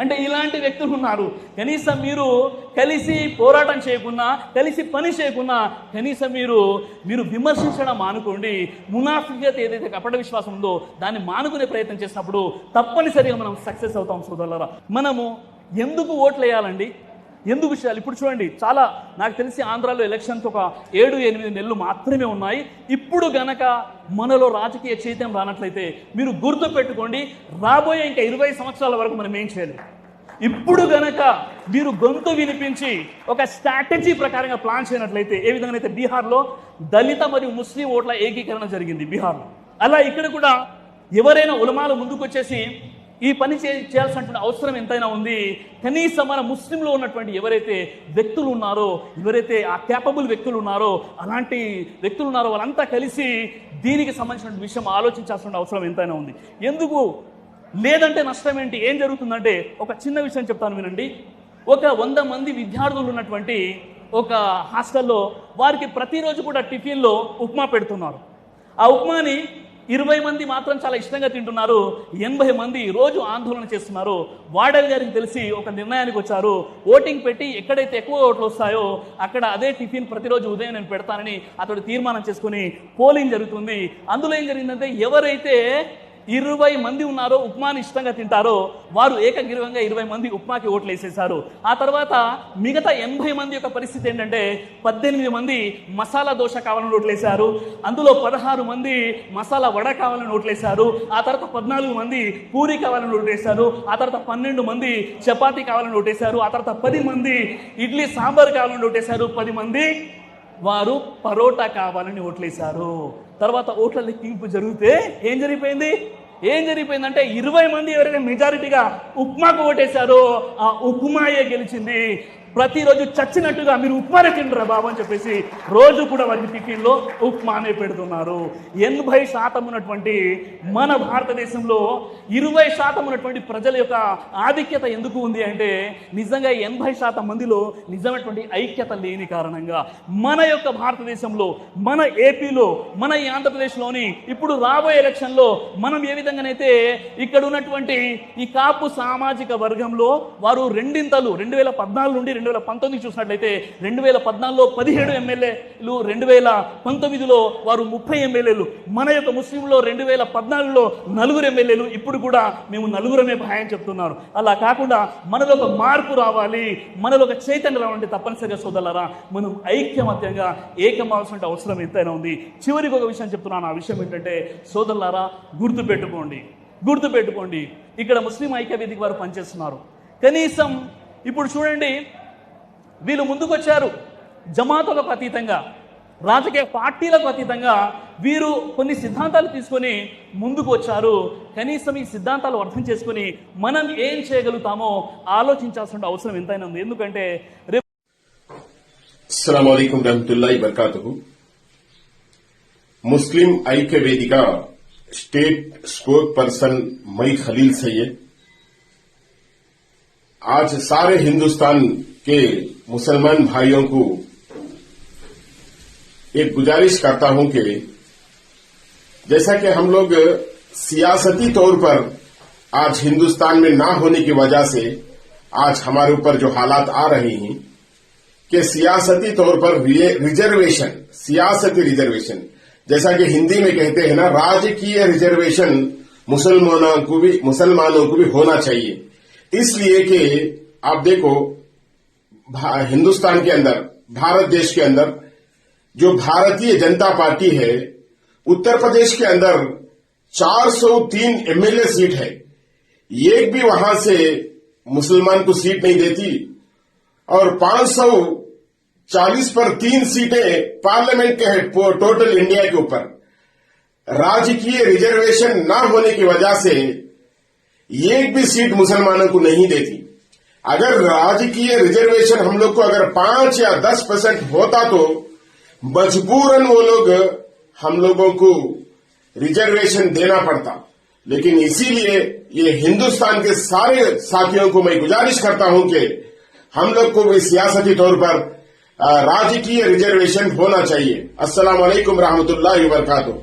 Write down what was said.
అంటే ఇలాంటి వ్యక్తులు ఉన్నారు. కనీసం మీరు కలిసి పోరాటం చేయకున్నా కలిసి పని చేయకున్నా కనీసం మీరు మీరు విమర్శించడం మానుకోండి. మునాఫికత ఏదైతే కపట విశ్వాసం ఉందో దాన్ని మానుకునే ప్రయత్నం చేసినప్పుడు తప్పనిసరిగా మనం సక్సెస్ అవుతాం సోదరులరా. మనము ఎందుకు ఓట్లు వేయాలండి ఎందుకు చేయాలి ఇప్పుడు చూడండి చాలా నాకు తెలిసి ఆంధ్రాలో ఎలక్షన్స్ ఒక ఏడు ఎనిమిది నెలలు మాత్రమే ఉన్నాయి. ఇప్పుడు గనక మనలో రాజకీయ చైతన్యం రానట్లయితే మీరు గుర్తు పెట్టుకోండి రాబోయే ఇంకా ఇరవై సంవత్సరాల వరకు మనం ఏం చేయాలి. ఇప్పుడు గనక మీరు గొంతు వినిపించి ఒక స్ట్రాటజీ ప్రకారంగా ప్లాన్ చేయనట్లయితే ఏ విధంగా అయితే బీహార్లో దళిత మరియు ముస్లిం ఓట్ల ఏకీకరణ జరిగింది బీహార్లో. అలా ఇక్కడ కూడా ఎవరైనా ఉలమాలు ముందుకు వచ్చేసి ఈ పని చే చేయాల్సినటువంటి అవసరం ఎంతైనా ఉంది. కనీసం మన ముస్లింలో ఉన్నటువంటి ఎవరైతే వ్యక్తులు ఉన్నారో ఎవరైతే ఆ క్యాపబుల్ వ్యక్తులు ఉన్నారో అలాంటి వ్యక్తులు ఉన్నారో వాళ్ళంతా కలిసి దీనికి సంబంధించిన విషయం ఆలోచించాల్సిన అవసరం ఎంతైనా ఉంది. ఎందుకు? లేదంటే నష్టం ఏంటి? ఏం జరుగుతుందంటే ఒక చిన్న విషయం చెప్తాను వినండి. ఒక వంద మంది విద్యార్థులు ఉన్నటువంటి ఒక హాస్టల్లో వారికి ప్రతిరోజు కూడా టిఫిన్లో ఉప్మా పెడుతున్నారు. ఆ ఉప్మాని ఇరవై మంది మాత్రం చాలా ఇష్టంగా తింటున్నారు. ఎనభై మంది రోజు ఆందోళన చేస్తున్నారు. వాడల్ గారికి తెలిసి ఒక నిర్ణయానికి వచ్చారు. ఓటింగ్ పెట్టి ఎక్కడైతే ఎక్కువ ఓట్లు వస్తాయో అక్కడ అదే టిఫిన్ ప్రతిరోజు ఉదయం నేను పెడతానని అతడు తీర్మానం చేసుకుని పోలింగ్ జరుగుతుంది. అందులో ఏం జరిగిందంటే ఎవరైతే ఇరవై మంది ఉన్నారో ఉప్మాని ఇష్టంగా తింటారో వారు ఏకగ్రీవంగా ఇరవై మంది ఉప్మాకి ఓట్లు వేసేశారు. ఆ తర్వాత మిగతా ఎనభై మంది యొక్క పరిస్థితి ఏంటంటే పద్దెనిమిది మంది మసాలా దోశ కావాలని ఓట్లేశారు అందులో పదహారు మంది మసాలా వడ కావాలని ఓట్లేశారు ఆ తర్వాత పద్నాలుగు మంది పూరి కావాలని ఓటేశారు ఆ తర్వాత పన్నెండు మంది చపాతీ కావాలని ఓటేశారు ఆ తర్వాత పది మంది ఇడ్లీ సాంబార్ కావాలని ఓటేశారు పది మంది వారు పరోటా కావాలని ఓట్లేశారు తర్వాత ఓట్ల లెక్కింపు జరిగితే ఏం జరిగిపోయింది? ఏం జరిగిపోయిందంటే ఇరవై మంది ఎవరైతే మెజారిటీగా ఉప్మాకు ఓటేశారో ఆ ఉప్మాయే గెలిచింది. ప్రతిరోజు చచ్చినట్టుగా మీరు ఉప్మానే తింటారా బాబు అని చెప్పేసి రోజు కూడా వారికి టిఫిన్లో ఉప్మానే పెడుతున్నారు. ఎనభై శాతం ఉన్నటువంటి మన భారతదేశంలో ఇరవై శాతం ఉన్నటువంటి ప్రజల యొక్క ఆధిక్యత ఎందుకు ఉంది అంటే నిజంగా ఎనభై శాతం మందిలో నిజమైనటువంటి ఐక్యత లేని కారణంగా మన యొక్క భారతదేశంలో మన ఏపీలో మన ఈ ఆంధ్రప్రదేశ్లోని ఇప్పుడు రాబోయే ఎలక్షన్లో మనం ఏ విధంగానైతే ఇక్కడ ఉన్నటువంటి ఈ కాపు సామాజిక వర్గంలో వారు రెండింతలు రెండు వేల పద్నాలుగు నుండి రెండు వేల పంతొమ్మిది చూసినట్లయితే రెండు వేల పద్నాలుగులో పదిహేడు ఎమ్మెల్యేలు రెండు వేల పంతొమ్మిదిలో వారు ముప్పై ఎమ్మెల్యేలు. మన యొక్క ముస్లింలో రెండు వేల పద్నాలుగులో నలుగురు ఎమ్మెల్యేలు. ఇప్పుడు కూడా మేము నలుగురమే భయం చెప్తున్నారు. అలా కాకుండా మనలో ఒక మార్పు రావాలి. మనలో ఒక చైతన్యం రావాలంటే తప్పనిసరిగా సోదలరా మనం ఐక్యమత్యంగా ఏకమవలసిన అవసరం ఎంతైనా ఉంది. చివరికి ఒక విషయం చెప్తున్నాను. ఆ విషయం ఏంటంటే సోదరులారా గుర్తుపెట్టుకోండి. గుర్తుపెట్టుకోండి. ఇక్కడ ముస్లిం ఐక్య వేదిక వారు పనిచేస్తున్నారు. కనీసం ఇప్పుడు చూడండి వీళ్ళు ముందుకు వచ్చారు జమాతులకు అతీతంగా రాజకీయ పార్టీలకు అతీతంగా వీరు కొన్ని సిద్ధాంతాలు తీసుకొని ముందుకు వచ్చారు కనీసం ఈ సిద్ధాంతాలు అర్థం చేసుకొని మనం ఏం చేయగలుగుతామో ఆలోచించాల్సిన అవసరం ఎంతైనా ఉంది ఎందుకంటే రేపు అస్సలం रहमतुल्लाहि वबरकातुहू Muslim Aikya Vedika state spokesperson मई खलील सैयद आज सारे हिंदुस्तान के मुसलमान भाइयों को एक गुजारिश करता हूँ कि जैसा कि हम लोग सियासती तौर पर आज हिंदुस्तान में ना होने की वजह से आज हमारे ऊपर जो हालात आ रहे हैं, कि सियासती तौर पर रिजर्वेशन, सियासती रिजर्वेशन, जैसा कि हिंदी में कहते हैं ना, राजकीय रिजर्वेशन मुसलमानों को भी, मुसलमानों को भी होना चाहिए। इसलिए कि आप देखो हिंदुस्तान के अंदर, भारत देश के अंदर, जो भारतीय जनता पार्टी है, उत्तर प्रदेश के अंदर 403 एमएलए सीट है। एक भी वहाँ से मुसलमान को सीट नहीं देती और 540 पर तीन सीटें पार्लियामेंट के हैं टोटल इंडिया के ऊपर। राजकीय रिजर्वेशन न होने की वजह से एक भी सीट मुसलमानों को नहीं देती। अगर राजकीय रिजर्वेशन हम लोग को अगर पाँच या दस परसेंट होता तो मजबूरन वो लोग हम लोगों को रिजर्वेशन देना पड़ता। लेकिन इसीलिए ये हिंदुस्तान के सारे साथियों को मैं गुजारिश करता हूँ कि हम लोग को भी सियासती तौर पर राजकीय रिजर्वेशन होना चाहिए। अस्सलाम वालेकुम रहमतुल्लाहि व बरकातुहू